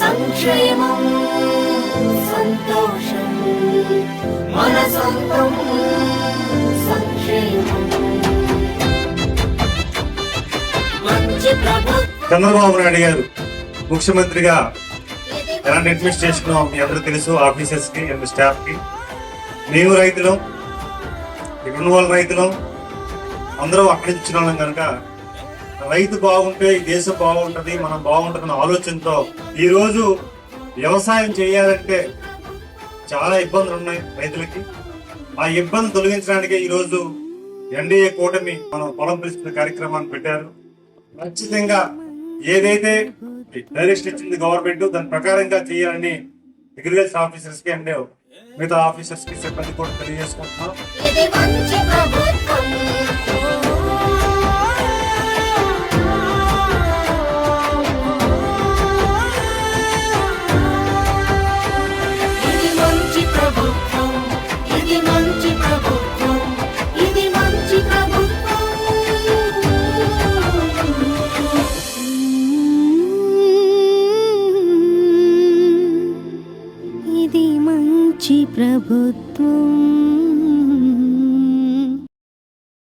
సంక్షేమం సంతోషం మన సొంతం సంక్షేమం చంద్రబాబు నాయుడు గారు ముఖ్యమంత్రిగా ఎలాంటి అడ్మినిస్ట్రేషన్ మీ అందరూ తెలుసు ఆఫీసర్స్కి అండ్ స్టాఫ్కి. మేము రైతులం ఇక్కడ వాళ్ళ రైతులం. అందరం అక్కడి నుంచి వాళ్ళం కనుక రైతు బాగుంటే ఈ దేశం బాగుంటుంది మనం బాగుంటుందన్న ఆలోచనతో ఈరోజు వ్యవసాయం చేయాలంటే చాలా ఇబ్బందులు ఉన్నాయి రైతులకి. ఆ ఇబ్బంది తొలగించడానికి ఈరోజు ఎన్డీఏ కూటమి మనం పొలం పిలుస్తున్న కార్యక్రమాన్ని పెట్టారు. ఖచ్చితంగా ఏదైతే డైరెక్షన్ ఇచ్చింది గవర్నమెంట్ దాని ప్రకారంగా చేయాలని అగ్రికల్చర్ ఆఫీసర్స్కి అండ్ మిగతా ఆఫీసర్స్కి సిబ్బంది కూడా తెలియజేసుకుంటున్నాం. మంచి ప్రభుత్వం.